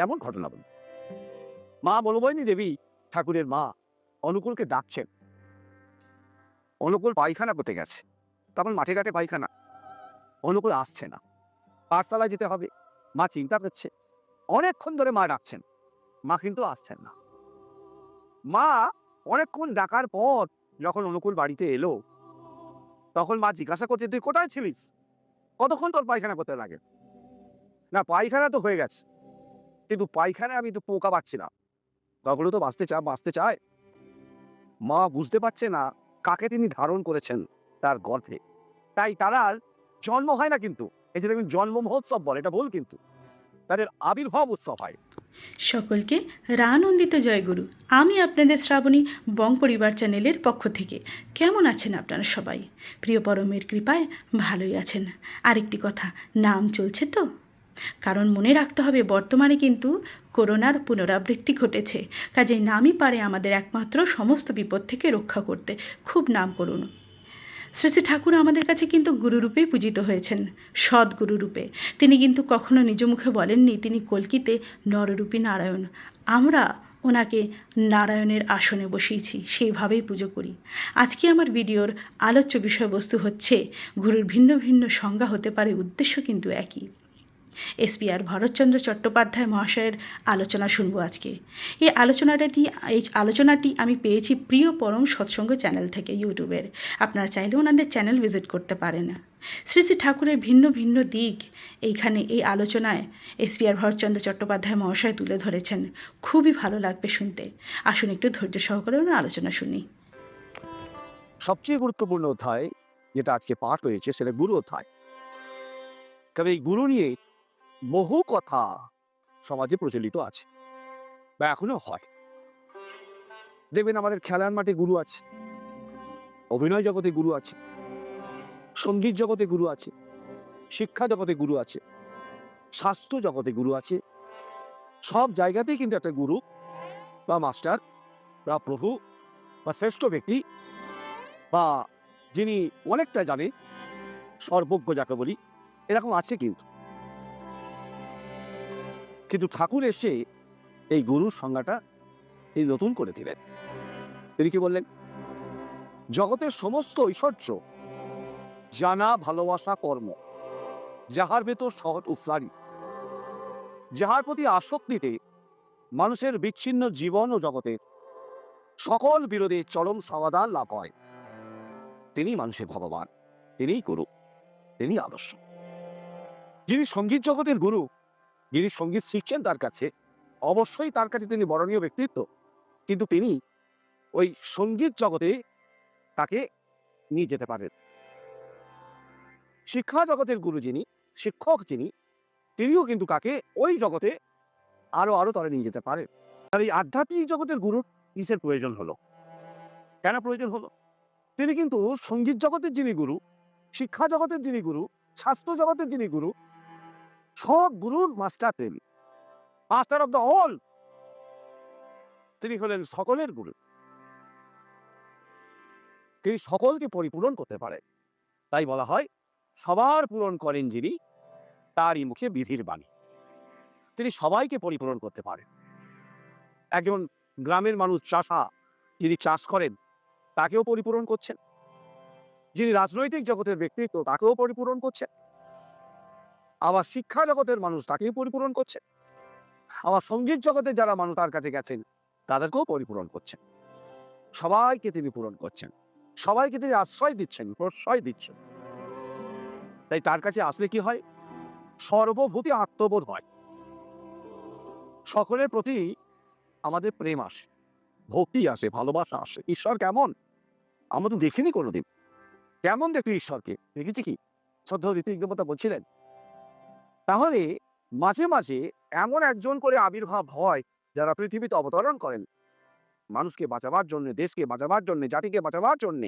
তেমন ঘটনা বলি মা বনবয়নী দেবী ঠাকুরের মা অনুকূলকে ডাকছেন। অনুকূল পায়খানা করতে গেছে। তখন মাঠে ঘাটে পায়খানা। অনুকূল আসছে না। পাঠশালায় যেতে হবে। মা চিন্তা করছে। অনেকক্ষণ ধরে মা ডাকছেন। মা কিন্তু আসছেন না। মা অনেকক্ষণ ডাকার পর যখন অনুকূল বাড়িতে এলো, তখন মা জিজ্ঞাসা করছে, তুই কোথায় ছিলিস? কতক্ষণ তোর পায়খানা করতে লাগে? না, পায়খানা তো হয়ে গেছে। কিন্তু পায়খানায় আমি তো পোকা পাচ্ছি না। তখনও তো বাঁচতে চা, বাঁচতে চায়। মা বুঝতে পারছে না কাকে তিনি ধারণ করেছেন তার গর্ভে। তাই তারা জন্ম হয় না কিন্তু। এই যে দেখবেন জন্ম মহোৎসব বলে, এটা ভুল কিন্তু। তাদের আবির্ভাব উৎসব হয়। সকলকে রানন্দিত জয়গুরু আমি আপনাদের শ্রাবণী বং পরিবার চ্যানেলের পক্ষ থেকে। কেমন আছেন আপনারা সবাই? প্রিয় পরমের কৃপায় ভালোই আছেন। আরেকটি কথা, নাম চলছে তো? কারণ মনে রাখতে হবে, বর্তমানে কিন্তু করোনার পুনরাবৃত্তি ঘটেছে। কাজেই নামই পারে আমাদের একমাত্র সমস্ত বিপদ থেকে রক্ষা করতে। খুব নাম করুন। শ্রী শ্রী ঠাকুর আমাদের কাছে কিন্তু গুরুরূপেই পূজিত হয়েছেন সৎ গুরুরূপে তিনি কিন্তু কখনো নিজ মুখে বলেননি, তিনি কলকিতে নররূপী নারায়ণ। আমরা ওনাকে নারায়ণের আসনে বসিয়েছি, সেইভাবেই পুজো করি। আজকে আমার ভিডিওর আলোচ্য বিষয়বস্তু হচ্ছে, গুরুর ভিন্ন ভিন্ন সংজ্ঞা হতে পারে, উদ্দেশ্য কিন্তু একই। এসপিআর ভরতচন্দ্র চট্টোপাধ্যায় মহাশয়ের আলোচনা শুনব আজকে। এই আলোচনাটি এই আলোচনাটি আমি পেয়েছি প্রিয় পরম সৎসঙ্গ চ্যানেল থেকে, ইউটিউবের। আপনারা চাইলে ওনাদের চ্যানেল ভিজিট করতে পারেন। শ্রী শ্রী ঠাকুরের ভিন্ন ভিন্ন দিক এইখানে এই আলোচনায় এসপিআর ভরতচন্দ্র চট্টোপাধ্যায় মহাশয় তুলে ধরেছেন। খুবই ভালো লাগবে শুনতে। আসুন একটু ধৈর্য সহকারে ওনার আলোচনা শুনি। সবচেয়ে গুরুত্বপূর্ণ অধ্যায় যেটা আজকে পাঠ হয়েছে সেটা গুরু অধ্যায়। তবে এই গুরু নিয়ে বহু কথা সমাজে প্রচলিত আছে বা এখনও হয়। দেখবেন আমাদের খেলার মাঠে গুরু আছে, অভিনয় জগতে গুরু আছে, সংগীত জগতে গুরু আছে, শিক্ষা জগতে গুরু আছে, স্বাস্থ্য জগতে গুরু আছে, সব জায়গাতেই কিন্তু একটা গুরু বা মাস্টার বা প্রভু বা শ্রেষ্ঠ ব্যক্তি বা যিনি অনেকটা জানে, সর্বজ্ঞ যাকে বলি, এরকম আছে কিন্তু। কিন্তু ঠাকুর এসে এই গুরুর সংজ্ঞাটা তিনি নতুন করে দিলেন। তিনি কি বললেন? জগতের সমস্ত ঐশ্বর্য, জানা, ভালোবাসা, কর্ম, যাহার ভেতর সহজ উৎসারী যাহার প্রতি আসক্তিতে মানুষের বিচ্ছিন্ন জীবন ও জগতের সকল বিরোধে চরম সমাধান লাভ হয়। তিনি মানুষের ভগবান, তিনিই গুরু তিনি আদর্শ। যিনি সংগীত জগতের গুরু যিনি সংগীত শিখছেন তার কাছে, অবশ্যই তার কাছে তিনি বরণীয় ব্যক্তিত্ব। কিন্তু তিনি ওই সংগীত জগতে তাকে নিয়ে যেতে পারেন। শিক্ষা জগতের গুরু যিনি, শিক্ষক যিনি, তিনিও কিন্তু কাকে ওই জগতে আরও আরও তরে নিয়ে যেতে পারেন। আর এই আধ্যাত্মিক জগতের গুরুর কিসের প্রয়োজন হলো? কেন প্রয়োজন হলো? তিনি কিন্তু সংগীত জগতের যিনি গুরু, শিক্ষা জগতের যিনি গুরু, স্বাস্থ্য জগতের যিনি গুরু সব মাস্টার তিনি মাস্টার অফ দ্য অল তিনি হলেন সকলের গুরু। তিনি সকলকে পরিপূরণ করতে পারে। তাই বলা হয়, সবার পূরণ করেন যিনি, তারই মুখে বিধির বাণী। তিনি সবাইকে পরিপূরণ করতে পারেন। একজন গ্রামের মানুষ চাষা, যিনি চাষ করেন, তাকেও পরিপূরণ করছেন। যিনি রাজনৈতিক জগতের ব্যক্তিত্ব, তাকেও পরিপূরণ করছেন। আবার শিক্ষা জগতের মানুষ তাকেও পরিপূরণ করছে। আবার সংগীত জগতের যারা মানুষ তার কাছে গেছেন, তাদেরকেও পরিপূরণ করছেন। সবাইকে তিনি পূরণ করছেন। সবাইকে তিনি আশ্রয় দিচ্ছেন, প্রশ্রয় দিচ্ছেন। তাই তার কাছে আসলে কি হয়? সর্বভূতি আত্মবোধ হয়। সকলের প্রতি আমাদের প্রেম আসে, ভক্তি আসে, ভালোবাসা আসে। ঈশ্বর কেমন? আমরা তো দেখিনি কোনোদিন। কেমন দেখি ঈশ্বরকে? দেখেছি কি? শ্রদ্ধা ঋতিক দেবতা বলছিলেন তাহলে মাঝে মাঝে এমন একজন করে আবির্ভাব হয় যারা পৃথিবীতে অবতরণ করেন। মানুষকে বাঁচাবার জন্য, দেশকে বাঁচাবার জন্য, জাতিকে বাঁচাবার জন্য,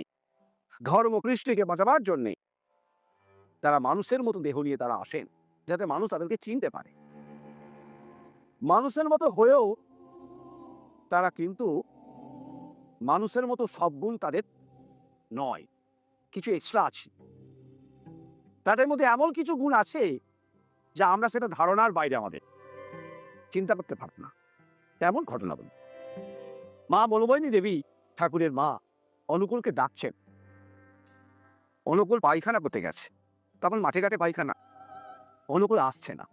ধর্ম কৃষ্টিকে বাঁচাবার জন্য তারা মানুষের মতো দেহ নিয়ে তারা আসেন, যাতে মানুষ তাদেরকে চিনতে পারে। মানুষের মতো হয়েও তারা কিন্তু মানুষের মতো সব গুণ তাদের নয়, কিছু এক্সট্রা আছে। তাদের মধ্যে এমন কিছু গুণ আছে যা আমরা সেটা ধারণার বাইরে আমাদের। চিন্তা করতে পারত না। তেমন ঘটনা বলি। মা বনবৈনী দেবী ঠাকুরের মা অনুকূলকে ডাকছেন। অনুকূল পায়খানা করতে গেছে। তখন মাঠে ঘাটে পায়খানা। অনুকূল আসছে না।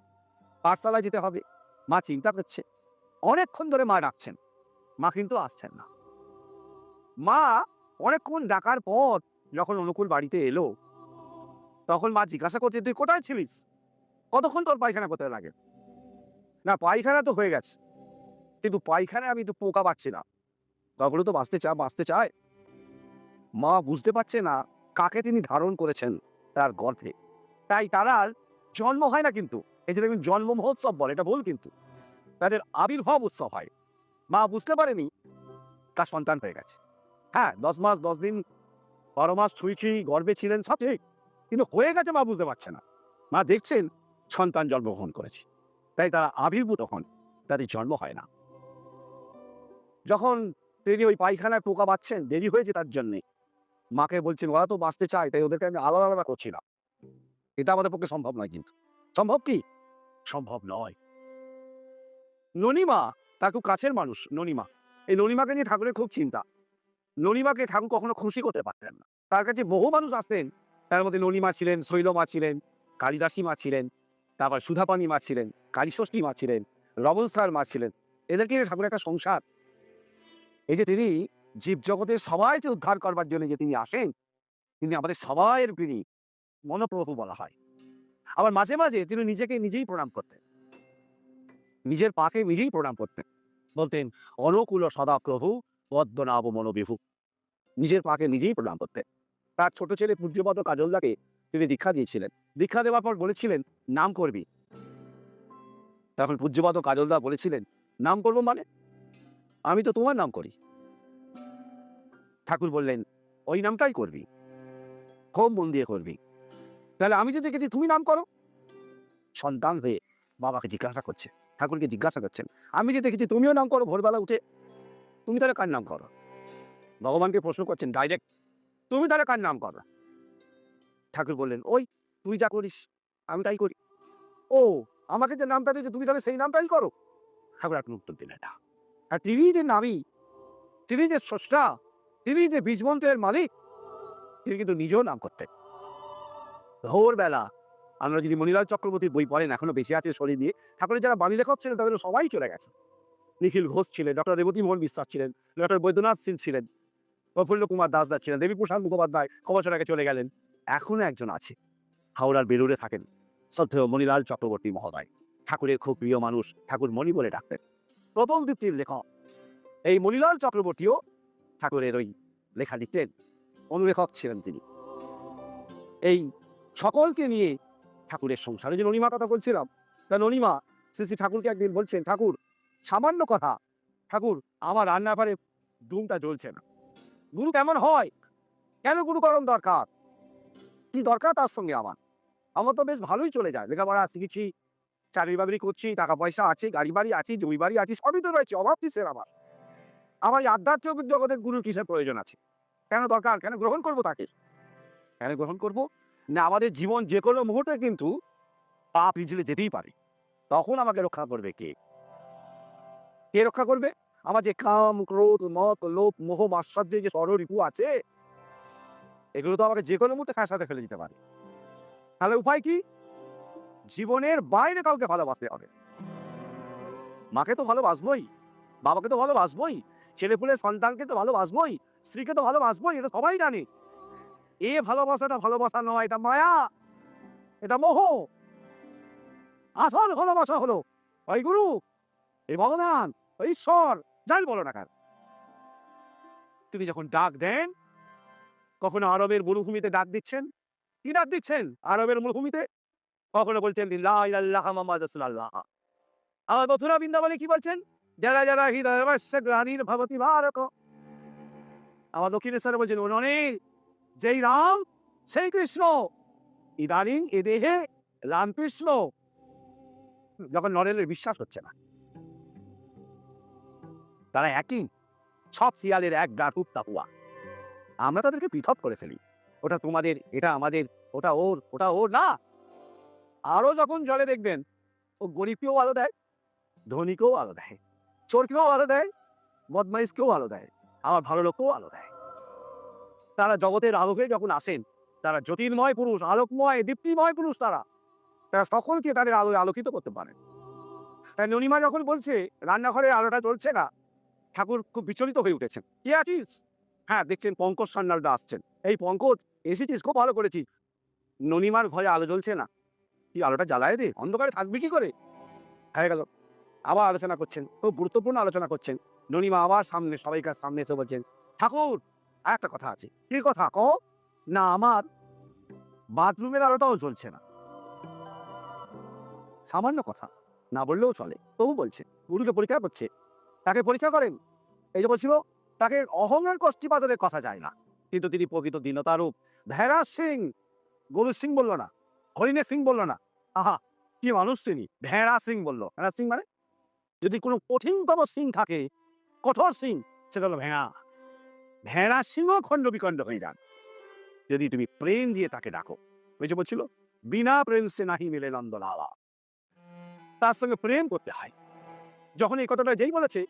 পাঠশালায় যেতে হবে। মা চিন্তা করছে। অনেকক্ষণ ধরে মা ডাকছেন। মা কিন্তু আসছেন না। মা অনেকক্ষণ ডাকার পর যখন অনুকূল বাড়িতে এলো, তখন মা জিজ্ঞাসা করছে, তুই কোথায় ছিলিস? কতক্ষণ তোর পায়খানা করতে লাগে? না, পায়খানা তো হয়ে গেছে। কিন্তু পায়খানায় আমি তো পোকা পাচ্ছি না। তখনও তো বাঁচতে চা বাঁচতে চায়। মা বুঝতে পারছে না কাকে তিনি ধারণ করেছেন তার গর্ভে। তাই তারা জন্ম হয় না কিন্তু। এই যে দেখবেন জন্ম মহোৎসব বলে, এটা ভুল কিন্তু। তাদের আবির্ভাব উৎসব হয়। মা বুঝতে পারেনি, তার সন্তান হয়ে গেছে। হ্যাঁ দশ মাস, দশ দিন, বারো মাস ছুঁই ছুঁই গর্বে ছিলেন, সব ঠিক। কিন্তু হয়ে গেছে মা বুঝতে পারছে না। মা দেখছেন সন্তান জন্মগ্রহণ করেছে। তাই তারা আবির্ভূত হন, তাদের জন্ম হয় না। যখন তিনি ওই পায়খানায় পোকা পাচ্ছেন দেরি হয়েছে তার জন্যে। মাকে বলছেন, ওরা তো বাঁচতে চায়, তাই ওদেরকে আমি আলাদা আলাদা করছি না। এটা আমাদের পক্ষে সম্ভব নয় কিন্তু। সম্ভব কি? সম্ভব নয়। ননিমা, তার খুব কাছের মানুষ ননিমা। এই ননিমাকে নিয়ে ঠাকুরের খুব চিন্তা। ননিমাকে ঠাকুর কখনো খুশি করতে পারতেন না। তার কাছে বহু মানুষ আসতেন। তার মধ্যে ননিমা ছিলেন, শৈলমা ছিলেন কালিদাসী মা ছিলেন। তারপর সুধাপানি মা ছিলেন কালীষষ্ঠী মা ছিলেন রবনসার মা ছিলেন এদেরকে ঠাকুরের একটা সংসার। এই যে তিনি জীবজগতের সবাইকে উদ্ধার করবার জন্য যে তিনি আসেন, তিনি আমাদের সবাইয়ের তিনি মনোপ্রভু বলা হয়। আবার মাঝে মাঝে তিনি নিজেকে নিজেই প্রণাম করতেন। নিজের পাকে নিজেই প্রণাম করতেন। বলতেন, অনুকূল সদা প্রভু, পদ্মনাভ মনোবিভু। নিজের পাকে নিজেই প্রণাম করতেন। তার ছোট ছেলে পূজ্যপদ কাজলদাকে তিনি দীক্ষা দিয়েছিলেন। দীক্ষা দেওয়ার পর বলেছিলেন, নাম করবি। তখন পূজ্যপদ কাজলদা বলেছিলেন, নাম করব মানে? আমি তো তোমার নাম করি। ঠাকুর বললেন, ওই নামটাই করবি। খুব মন দিয়ে করবি। তাহলে আমি যে দেখেছি তুমি নাম করো। সন্তান হয়ে বাবাকে জিজ্ঞাসা করছে, ঠাকুরকে জিজ্ঞাসা করছেন, আমি যে দেখেছি তুমিও নাম করো ভোরবেলা উঠে। তুমি তাহলে কার নাম করো? ভগবানকে প্রশ্ন করছেন, ডাইরেক্ট তুমি তাহলে কার নাম করো? ঠাকুর বললেন, ওই তুই যা করিস, আমি তাই করি। ও, আমাকে যে নামটা দিয়েছে, তুমি তাহলে সেই নামটাই করো? ঠাকুর এখন উত্তর দিলেন না। আর তিনি যে নামী, তিনি যে স্রষ্টা, তিনি যে বীজমন্ত্রের মালিক, তিনি কিন্তু নিজেও নাম করতেন। ভোরবেলা আমরা যদি মণিলাল চক্রবর্তীর বই পড়েন, এখনও বেশি আছে শরীর দিয়ে ঠাকুরের যারা বাণী লেখক ছিলেন তাদের সবাই চলে গেছে। নিখিল ঘোষ ছিলেন, ডক্টর রেবতী মোহন বিশ্বাস ছিলেন, ডক্টর বৈদ্যনাথ সিং ছিলেন প্রফুল্ল কুমার দাসদার ছিলেন দেবীপ্রসাদ মুখোপাধ্যায় খবর আগে চলে গেলেন। এখনও একজন আছে, হাওড়ার বেলুড়ে থাকেন, শ্রদ্ধেয় মণিলাল চক্রবর্তী মহোদয়। ঠাকুরের খুব প্রিয় মানুষ, ঠাকুর মণি বলে ডাকতেন। প্রথম দীপ্তির লেখক। এই মণিলাল চক্রবর্তীও ঠাকুরের ওই লেখা লিখতেন, অনুলেখক ছিলেন তিনি। এই সকলকে নিয়ে ঠাকুরের সংসারে যে ননিমা কথা বলছিলাম, তা ননিমা শ্রী শ্রী ঠাকুরকে একদিন বলছেন, ঠাকুর, সামান্য কথা, ঠাকুর, আমার রান্নাঘরে ডুমটা জ্বলছে না। গুরু কেমন হয়? কেন গুরুকরণ দরকার? কি দরকার তার সঙ্গে আমার? আমার তো বেশ ভালোই চলে যায়। লেখাপড়া শিখেছি চাকরি বাকরি করছি টাকা পয়সা আছে গাড়ি বাড়ি আছে জমি বাড়ি আছে, সবই তো রয়েছে, অভাব কিসের আমার? আমার আধ্যাত্মিক জগতের গুরুর কিসের প্রয়োজন আছে? কেন দরকার? কেন গ্রহণ করব তাকে? কেন গ্রহণ করব? না, আমাদের জীবন যে কোনো মুহূর্তে কিন্তু পা পিছলে যেতেই পারে। তখন আমাকে রক্ষা করবে কে? কে রক্ষা করবে? আমার যে কাম, ক্রোধ, মত, লোভ, মোহ মাশ্চর্যের যে ষড়রিপু আছে, এগুলো তো আমাকে যে কোনো মুহূর্তে সাথে ফেলে দিতে পারে। তাহলে উপায় কি? জীবনের বাইরে কাউকে ভালোবাসতে হবে। মাকে তো ভালোবাসবই, বাবাকে তো ভালোবাসবই ছেলে পুলে সন্তানকে তো ভালোবাসবই, স্ত্রীকে তো ভালোবাসবই, এটা সবাই জানে। এ ভালোবাসাটা ভালোবাসা নয়, এটা মায়া, এটা মোহ। আসল ভালোবাসা হলো, ওই গুরু এই ভগবান ঈশ্বর যাই বলো না কেন তিনি যখন ডাক দেন, কখনো আরবের মরুভূমিতে ডাক দিচ্ছেন? কি ডাক দিচ্ছেন? আরবের মরুভূমিতে? কখনো বলছেন আবার মথুরা বৃন্দাবনে কি বলছেন? যারা যারা গ্লানির ভবতি ভারত আমার দক্ষিণেশ্বরে বলছেন, উনি যেই রাম, সেই কৃষ্ণ। ইদানিং এ দেহে রামকৃষ্ণ। যখন নরেনের বিশ্বাস হচ্ছে না। তারা একই। সব শিয়ালের এক ডাকুক তাহুয়া। আমরা তাদেরকে পৃথক করে ফেলি। ওটা তোমাদের, এটা আমাদের, ওটা ওর ওটা ওর না। আরও যখন জলে দেখবেন, ও গরিবকেও আলো দেয়, ধনীকেও আলো দেয়, চোরকেও আলো দেয়, বদমাইশকেও আলো দেয় আমার ভালো লোককেও আলো দেয়। তারা জগতের আলোকে যখন আসেন, তারা জ্যোতির্ময় পুরুষ, আলোকময়, দীপ্তিময় পুরুষ তারা। তারা সকলকে তাদের আলোয় আলোকিত করতে পারেন। তাই ননিমা যখন বলছে, রান্নাঘরে আলোটা চলছে না ঠাকুর খুব বিচলিত হয়ে উঠেছেন। কে আছিস? হ্যাঁ দেখছেন পঙ্কজ সান্যালদা আসছেন। এই পঙ্কজ, এসেছিস? খুব ভালো করেছিস। ননিমার ঘরে আলো জ্বলছে না? তুই আলোটা জ্বালায় দে অন্ধকারে থাকবি কি করে? হয়ে গেল। আবার আলোচনা করছেন, খুব গুরুত্বপূর্ণ আলোচনা করছেন। ননিমা আবার সামনে সবাইকার সামনে এসে বলছেন, ঠাকুর একটা কথা আছে। কি কথা? কো? না, আমার বাথরুমের আলোটাও জ্বলছে না। সামান্য কথা। না বললেও চলে। তবু বলছে, গুরুকে পরীক্ষা করছে। তাকে পরীক্ষা করেন। এই যে বলছিল, তাকে অহংকার কষ্টিপাতনের কথা যায় না। কিন্তু তিনি প্রকৃত দীনতারূপ। ভেড়া সিং, গরু সিং বলল না, হরিণের সিং বলল না। আহা, কি মানুষ তিনি। ভেড়া সিং বলল। ভেড়া সিং মানে? যদি কোনো কঠিনতম সিং থাকে, কঠোর সিং, সেটা হলো ভেড়া। ভেড়া সিংহ খণ্ড বিখণ্ড হয়ে যান। যদি তুমি প্রেম দিয়ে তাকে ডাকো। ওই যে বলছিল, বিনা প্রেম সে নাহি মিলে নন্দলালা। তার সঙ্গে প্রেম করতে হয়। যখন এই কথাটা যেই বলেছে,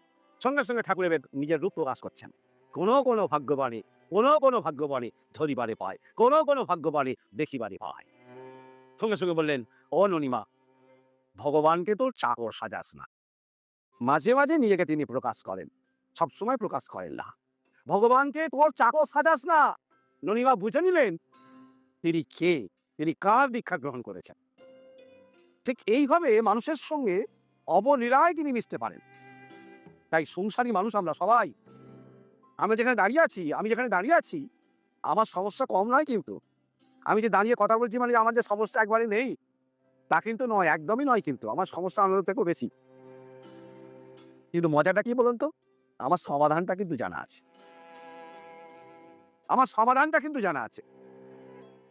সঙ্গে সঙ্গে ঠাকুরের নিজের রূপ প্রকাশ করছেন। কোনো কোনো ভাগ্যবাণী, কোনো কোনো ভাগ্যবাণী ধরিবারে পায়, কোনো কোনো ভাগ্যবাণী দেখিবারে পায়। সঙ্গে সঙ্গে বললেন, ও ননিমা, ভগবানকে তোর চাকর সাজাস না। মাঝে মাঝে নিজেকে তিনি প্রকাশ করেন, সবসময় প্রকাশ করেন না। ভগবানকে তোর চাকর সাজাস না ননিমা বুঝে নিলেন, তিনি কে, তিনি কার দীক্ষা গ্রহণ করেছেন। ঠিক এইভাবে মানুষের সঙ্গে অবলীলায় তিনি মিশতে পারেন। তাই সংসারী মানুষ আমরা সবাই। আমরা যেখানে দাঁড়িয়ে আছি, আমি যেখানে দাঁড়িয়ে আছি, আমার সমস্যা কম নয় কিন্তু। আমি যে দাঁড়িয়ে কথা বলছি মানে আমার যে সমস্যা একবারে নেই, তা কিন্তু নয়, একদমই নয় কিন্তু। আমার সমস্যা আমাদের থেকেও বেশি। কিন্তু মজাটা কি বলুন তো? আমার সমাধানটা কিন্তু জানা আছে। আমার সমাধানটা কিন্তু জানা আছে।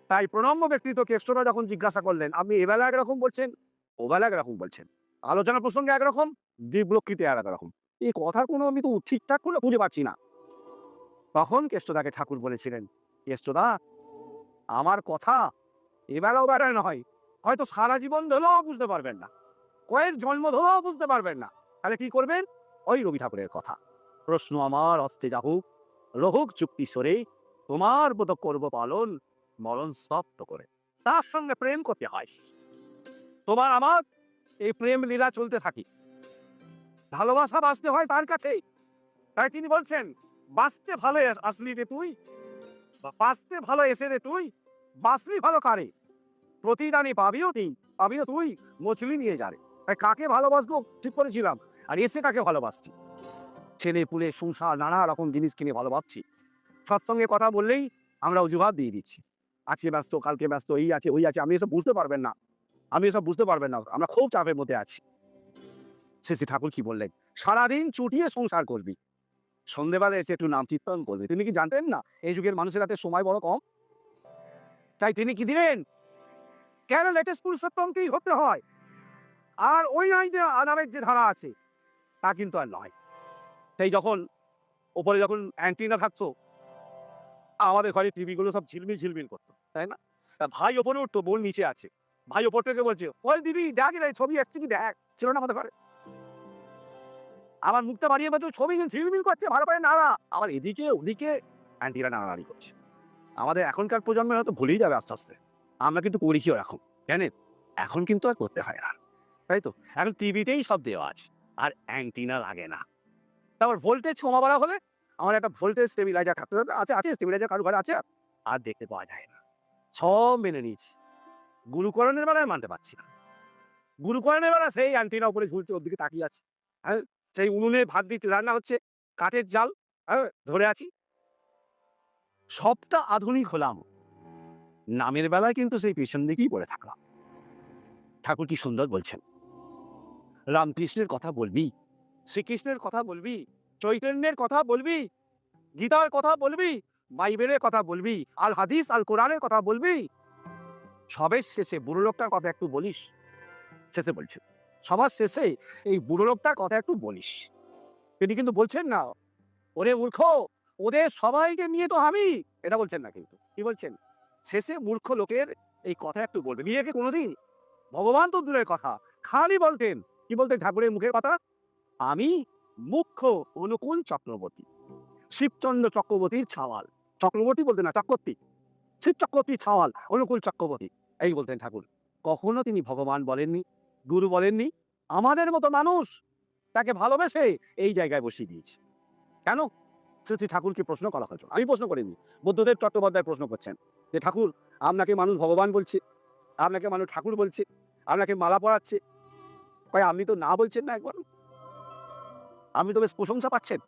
তাই প্রণম্য ব্যক্তিত্ব কেষ্টরা যখন জিজ্ঞাসা করলেন, আপনি এবেলা একরকম বলছেন? ওবেলা একরকম বলছেন? আলোচনা প্রসঙ্গে একরকম দিব্যক্ষিতে আর একরকম। এই কথার কোনো আমি তো ঠিকঠাক করে খুঁজে পাচ্ছি না। তখন কেষ্টদাকে ঠাকুর বলেছিলেন, কেষ্টদা, আমার কথা এবেলা বেড়ায় নয়। হয়তো সারা জীবন ধরেও বুঝতে পারবেন না। কয়েক জন্ম ধরেও বুঝতে পারবেন না। তাহলে কি করবেন? ওই রবি ঠাকুরের কথা। প্রশ্ন আমার হস্তে যাহুক, রহুক চুক্তি সরে, তোমার মতো করব পালন মরণ স্তব্ধ করে। তার সঙ্গে প্রেম করতে হয়। তোমার আমার এই প্রেম লীলা চলতে থাকি। ভালোবাসা বাঁচতে হয় তার কাছেই। তাই তিনি বলছেন, বাঁচতে ভালো আসলি রে তুই বাঁচতে ভালো এসে রে তুই, বাঁচলি ভালো কারে? প্রতিদানে পাবিও তুই পাবিও তুই, মছলি নিয়ে যারে তাই কাকে ভালোবাসবো? ঠিক করেছিলাম। আর এসে কাকে ভালোবাসছি? ছেলে পুলে, সংসার, নানা রকম জিনিস কিনে ভালোবাসছি। সৎসঙ্গে কথা বললেই আমরা অজুহাত দিয়ে দিচ্ছি। আজকে ব্যস্ত, কালকে ব্যস্ত, এই আছে, ওই আছে আপনি এসব বুঝতে পারবেন না। আমি এসব বুঝতে পারবেন না। আমরা খুব চাপের মধ্যে আছি। শ্রী ঠাকুর কি বললেন? সারাদিন চুটিয়ে সংসার করবি। সন্ধেবেলা এসে একটু নাম কীর্তন করবি। তিনি কি জানতেন না? এই যুগের মানুষের হাতে সময় বড় কম? তাই তিনি কি দিলেন? কেন লেটেস্ট পুরুষোত্তমকেই হতে হয়? আর ওই আইনে আনামের যে ধারা আছে, তা কিন্তু আর নয়। তাই যখন ওপরে যখন অ্যান্টিনা থাকতো, আমাদের ঘরে টিভিগুলো সব ঝিলমিল ঝিলমিল করতো, তাই না? ভাই ওপরে উঠতো, বোন নিচে আছে। ভাই, ওপর থেকে বলছে, ওই দিদি, দেখ রে, ছবি আসছে কি দেখ? ছিল না আমাদের ঘরে। আমার মুখটা বাড়িয়ে বলছে, ছবি ঝিলমিল করছে, ভালো করে নাড়া। আবার এদিকে ওদিকে অ্যান্টিরা নাড়ানাড়ি করছে। আমাদের এখনকার প্রজন্মের হয়তো ভুলেই যাবে আস্তে আস্তে। আমরা কিন্তু করেছিও এখন, জানেন? এখন কিন্তু আর করতে হয় না, তাই তো? এখন টিভিতেই সব দেওয়া আছে, আর অ্যান্টিনা লাগে না। তারপর ভোল্টেজ কমা বাড়া হলে আমার একটা ভোল্টেজ স্টেবিলাইজার থাকতে। আছে আছে স্টেবিলাইজার কারও ঘরে আছে, আর দেখতে পাওয়া যায় না। সব মেনে নিয়েছি। গুরুকরণের বেলায় মানতে পারছি না। গুরুকরণের বেলা সেই অ্যান্টিনা উপরে ঝুলছে, ওর দিকে তাকিয়ে আছে। হ্যাঁ সেই উনুনে ভাত দিতে রান্না হচ্ছে, কাঠের জাল হ্যাঁ ধরে আছি। সবটা আধুনিক হলাম। নামের বেলায় কিন্তু সেই পেছন দিকেই পড়ে থাকলাম। ঠাকুর কি সুন্দর বলছেন। রামকৃষ্ণের কথা বলবি, শ্রীকৃষ্ণের কথা বলবি, চৈতন্যের কথা বলবি, গীতার কথা বলবি, বাইবেলের কথা বলবি, আল হাদিস, আল কোরআনের কথা বলবি সবের শেষে বুড়ো লোকটার কথা একটু বলিস? শেষে বলছেন সবার শেষে এই বুড়ো লোকটার কথা একটু বলিস। তিনি কিন্তু বলছেন না, ওরে মূর্খ, ওদের সবাইকে নিয়ে তো আমি এটা বলছেন না কিন্তু। কি বলছেন? শেষে মূর্খ লোকের এই কথা একটু বলবে। নিজেকে কোনোদিন? ভগবান তো দূরের কথা, খালি বলতেন। কি বলতেন ঠাকুরের মুখের কথা? আমি মুখ্য অনুকূল চক্রবর্তী, শিবচন্দ্র চক্রবর্তীর ছাওয়াল। চক্রবর্তী বলতেন না, চক্রবর্তী। শিব চক্রবর্তী ছাওয়াল, অনুকূল চক্রবর্তী। এই বলতেন ঠাকুর, কখনো তিনি ভগবান বলেননি, গুরু বলেননি, আমাদের মতো মানুষ তাকে ভালোবেসে এই জায়গায় বসিয়ে দিয়েছে। কেন? শ্রী ঠাকুরকে প্রশ্ন করা হয়েছে। আমি প্রশ্ন করিনি, বুদ্ধদেব চট্টোপাধ্যায় প্রশ্ন করছেন যে, ঠাকুর, আপনাকে মানুষ ভগবান বলছে, আপনাকে মানুষ ঠাকুর বলছে, আপনাকে মালা পরাচ্ছে ভাই আপনি তো না বলছেন না একবার আপনি তো বেশ প্রশংসা পাচ্ছেন।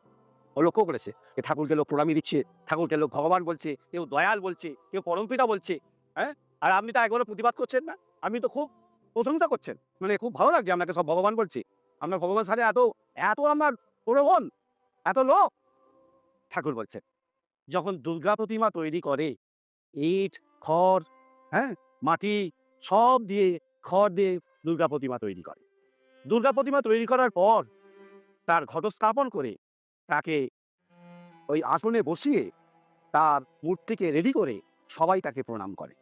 ও লক্ষ্য করেছে যে, ঠাকুরকে লোক প্রণামী দিচ্ছে, ঠাকুরকে লোক ভগবান বলছে, কেউ দয়াল বলছে, কেউ পরমপিতা বলছে হ্যাঁ? আর আপনি তো একবারও প্রতিবাদ করছেন না। আপনি তো খুব প্রশংসা করছেন। মানে খুব ভালো লাগছে আপনাকে সব ভগবান বলছে। আপনার ভগবান সাথে এত এত আমার প্রলোভন, এত লোক ঠাকুর বলছেন। যখন দুর্গা প্রতিমা তৈরি করে, ইট, খড় হ্যাঁ মাটি সব দিয়ে খড় দিয়ে দুর্গা প্রতিমা তৈরি করে। দুর্গা প্রতিমা তৈরি করার পর তার ঘটস্থাপন করে তাকে ওই আসনে বসিয়ে তার মূর্তিকে রেডি করে সবাই তাকে প্রণাম করে।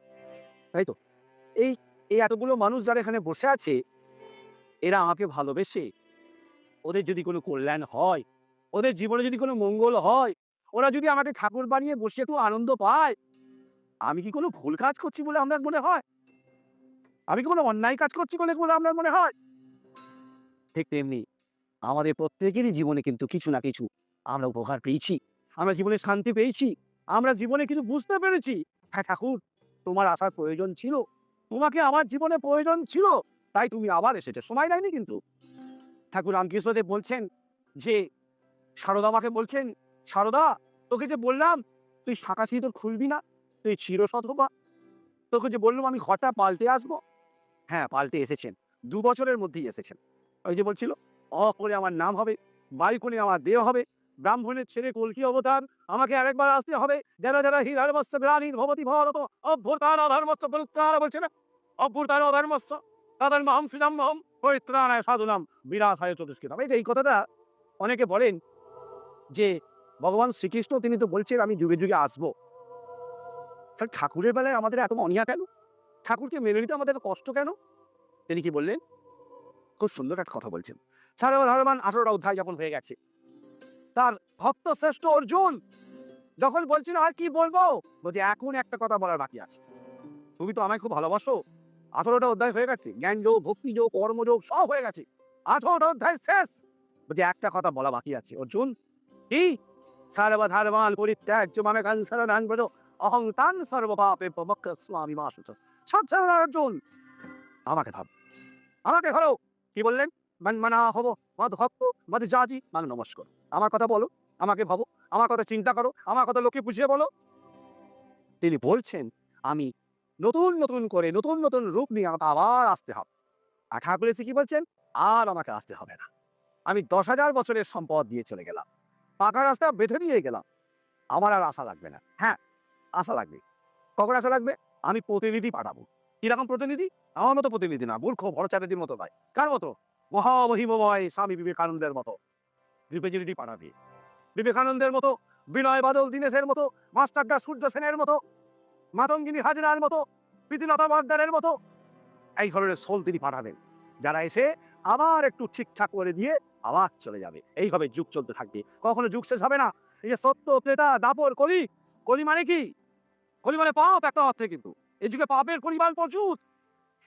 তাই তো? এই এই এতগুলো মানুষ যারা এখানে বসে আছে, এরা আমাকে ভালোবেসে। ওদের যদি কোনো কল্যাণ হয়, ওদের জীবনে যদি কোনো মঙ্গল হয়, ওরা যদি আমাকে ঠাকুর বানিয়ে বসে একটু আনন্দ পায়, আমি কি কোনো ভুল কাজ করছি বলে আপনার মনে হয়? আমি কি কোনো অন্যায় কাজ করছি বলে বলে আপনার মনে হয়? ঠিক তেমনি আমাদের প্রত্যেকেরই জীবনে কিন্তু কিছু না কিছু আমরা উপকার পেয়েছি। আমরা জীবনে শান্তি পেয়েছি। আমরা জীবনে কিছু বুঝতে পেরেছি হ্যাঁ ঠাকুর তোমার আসার প্রয়োজন ছিল, তোমাকে আমার জীবনে প্রয়োজন ছিল, তাই তুমি আবার এসেছে। সময় দেয়নি কিন্তু। ঠাকুর রামকৃষ্ণদেব বলছেন যে, সারদা আমাকে বলছেন, সারদা, তোকে যে বললাম, তুই শাঁখা তোর খুলবি না, তুই চিরসধবা তোকে যে বললাম, আমি ঘরটা পাল্টে আসব। হ্যাঁ পাল্টে এসেছেন। দু বছরের মধ্যেই এসেছেন। ওই যে বলছিল, অ করে আমার নাম হবে বাই করে আমার দেহ হবে ব্রাহ্মণের ছেলে কলকি অবতার? আমাকে আরেকবার আসতে হবে। যারা যারা হিরার মৎস্য বিরানি ভবতী ভরত অভ্যুতার অধর্মস্য পরিত্রাণ বলছে না? অভ্যুতার অধর্মস্য, তাদের মহম সুজাম মহম, পরিত্রাণায় সাধুনাম বিরাসায় চতুষ্কৃতাম। এই যে এই কথাটা অনেকে বলেন যে, ভগবান শ্রীকৃষ্ণ, তিনি তো বলছেন, আমি যুগে যুগে আসব। তাহলে ঠাকুরের বেলায় আমাদের এত অনিয়া কেন? ঠাকুরকে মেনে নিতে আমাদের কষ্ট কেন? তিনি কি বললেন? খুব সুন্দর একটা কথা বলছেন। সারা হরমান আঠারোটা অধ্যায় যখন হয়ে গেছে তার ভক্ত শ্রেষ্ঠ অর্জুন। যখন বলছিল, আর কি বলব? বলছে, এখন একটা কথা বলার বাকি আছে। তুমি তো আমায় খুব ভালোবাসো। আঠারোটা অধ্যায় হয়ে গেছে। জ্ঞান যোগ ভক্তি যোগ কর্মযোগ সব হয়ে গেছে। আঠারোটা অধ্যায় শেষ। বলছে, একটা কথা বলা বাকি আছে, অর্জুন। কি? সর্বধর্মান পরিত্যাজ্য মামে কাঞ্চরণান ব্রত অহং তান সর্বপাপে প্রমক্ষ স্বামী মাসুচ সাবধান অর্জুন। আমাকে ধর। আমাকে ধরো। কি বললেন? মনমনা হব। মদ ভক্ত, মদ জাজি। মান নমস্কার। আমার কথা বলো, আমাকে ভাবো, আমার কথা চিন্তা করো, আমার কথা লোকে বুঝিয়ে বলো। তিনি বলছেন, আমি নতুন নতুন করে, নতুন নতুন রূপ নিয়ে আমাকে আবার আসতে হবে। আর ঠাকুর এসে কি বলছেন? আর আমাকে আসতে হবে না। আমি দশ হাজার বছরের সম্পদ দিয়ে চলে গেলাম। পাকা রাস্তা বেঁধে দিয়ে গেলাম। আমার আর আশা লাগবে না। হ্যাঁ আশা লাগবে। কখন আশা লাগবে? আমি প্রতিনিধি পাঠাবো। কীরকম প্রতিনিধি? আমার মতো প্রতিনিধি না, মূর্খ ভরচারিদির মতো নয়। কার মতো? মহামহিমময় স্বামী বিবেকানন্দের মতো। রিপ্রেজেন্টেটিভ পাঠাবে বিবেকানন্দের মতো, বিনয় বাদল দীনেশের মতো, মাস্টারদা সূর্য সেনের মতো, মাতঙ্গিনী হাজরার মতো, প্রীতিলতা মাদ্দারের মতো, এই ধরনের সোল তিনি পাঠাবেন, যারা এসে আবার একটু ঠিকঠাক করে দিয়ে আবার চলে যাবে। এইভাবে যুগ চলতে থাকবে। কখনো যুগ শেষ হবে না। এই যে সত্য, ত্রেতা, দাপর, কলি কলি মানে কি? কলি মানে পাপ, একটা অর্থে কিন্তু। এই যুগে পাপের পরিমাণ প্রচুর।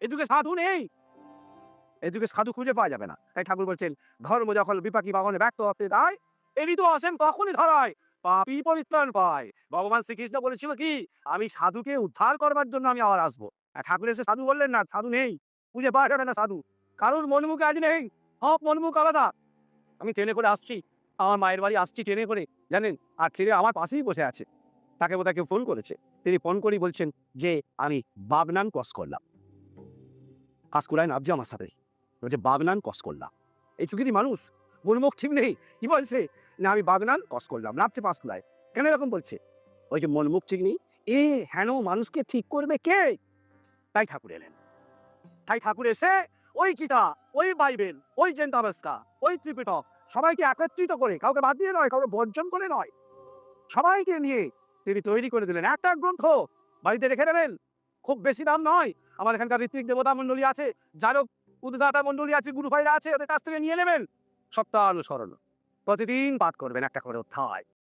এ যুগে সাধু নেই। এ যুগে সাধু খুঁজে পাওয়া যাবে না। তাই ঠাকুর বলছেন, ধর্ম যখন বিপাকী বাগনে ব্যক্ত অর্থে দেয় এরই তো আসেন তখনই ধরায় পাপই পরিত্রাণ পায়। ভগবান শ্রীকৃষ্ণ বলেছিল কি, আমি সাধুকে উদ্ধার করবার জন্য আমি আবার আসব। ঠাকুর এসে সাধু বললেন, না, সাধু নেই, খুঁজে পাওয়া যাবে না সাধু। কারোর মনমুখে আজ নেই, সব মনমুখ আলাদা। আমি ট্রেনে করে আসছি, আমার মায়ের বাড়ি আসছি ট্রেনে করে, জানেন? আর ট্রেনে আমার পাশেই বসে আছে। তাকে বোধহয় কেউ ফোন করেছে। তিনি ফোন করেই বলছেন যে, আমি বাবনান ক্রস করলাম। কাসকুলায় নামছে আমার সাথে। বলছে বাগনান কস করলাম। এই চুকিরই মানুষ মনমুখ ঠিক নেই, কি বলছে? না, আমি বাগনান কস করলাম নামছে পাঁচকুলায় কেন এরকম বলছে? ওই যে মনমুখ ঠিক নেই, এ হেন মানুষকে ঠিক করবে কে? তাই ঠাকুর এলেন। তাই ঠাকুর এসে ওই গীতা, ওই বাইবেল, ওই জেন্তাবেস্কা ওই ত্রিপিটক, সবাইকে একত্রিত করে, কাউকে বাদ দিয়ে নয়, কাউকে বর্জন করে নয়, সবাইকে নিয়ে তিনি তৈরি করে দিলেন। একটা গ্রন্থ বাড়িতে রেখে দেবেন। খুব বেশি দাম নয়। আমার এখানকার ঋত্বিক দেবতা মণ্ডলী আছে যারও উদ্ধাতা মন্ডলী আছে গুরুভাইরা আছে, ওদের কাছ থেকে নিয়ে নেবেন। সপ্তাহ অনুসরণ প্রতিদিন পাঠ করবেন একটা করে অধ্যায়।